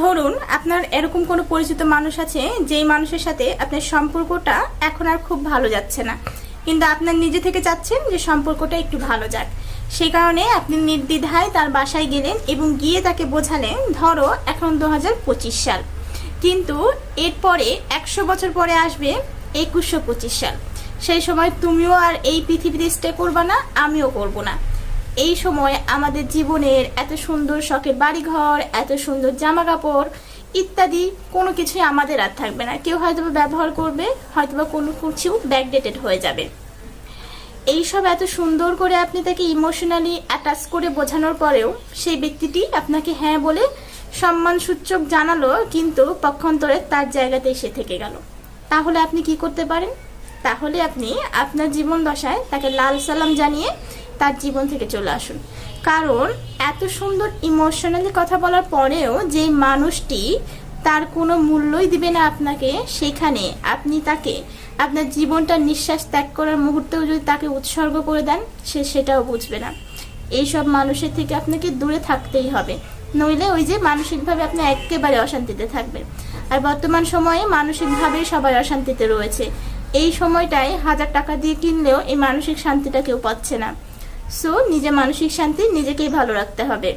ধরুন, আপনার এরকম কোনো পরিচিত মানুষ আছে, যেই মানুষের সাথে আপনার সম্পর্কটা এখন আর খুব ভালো যাচ্ছে না। কিন্তু আপনার নিজে থেকে চাচ্ছেন যে সম্পর্কটা একটু ভালো যাক। সেই কারণে আপনি নির্দ্বিধায় তার বাসায় গেলেন এবং গিয়ে তাকে বোঝালেন, ধরো, এখন দু হাজার পঁচিশ সাল। কিন্তু এরপরে একশো বছর পরে আসবে একুশশো পঁচিশ সাল। সেই সময় তুমিও আর এই পৃথিবীতে স্টে করবা না, আমিও করব না। এই সময় আমাদের জীবনের এত সুন্দর শখের বাড়িঘর, এত সুন্দর জামা কাপড় ইত্যাদি কোনো কিছুই আমাদের আর থাকবে না। কেউ হয়তো ব্যবহার করবে হয়তো বা কোনো কিছু ব্যাকডেটেড হয়ে যাবে। এইসব এত সুন্দর করে আপনি তাকে ইমোশনালি অ্যাটাচ করে বোঝানোর পরেও সেই ব্যক্তিটি আপনাকে হ্যাঁ বলে সম্মান সূচক জানালো, কিন্তু পক্ষান্তরে তার জায়গাতে এসে থেকে গেল। তাহলে আপনি কি করতে পারেন? তাহলে আপনি আপনার জীবন দশায় তাকে লাল সালাম জানিয়ে তার জীবন থেকে চলে আসুন। কারণ এত সুন্দর ইমোশনালি কথা বলার পরেও যে মানুষটি তার কোনো মূল্যই দিবে না আপনাকে, সেখানে আপনি তাকে, আপনার জীবনটা নিঃশ্বাস ত্যাগ করার মুহূর্তেও যদি তাকে উৎসর্গ করে দেন, সে সেটাও বুঝবে না। এইসব মানুষের থেকে আপনাকে দূরে থাকতেই হবে। নইলে ওই যে মানসিকভাবে আপনি একেবারে অশান্তিতে থাকবেন। আর বর্তমান সময়ে মানসিকভাবে সবাই অশান্তিতে রয়েছে। এই সময়টায় হাজার টাকা দিয়ে কিনলেও এই মানসিক শান্তিটা কেউ পাচ্ছে না। সো নিজে মানসিক শান্তি নিজেকেই ভালো রাখতে হবে।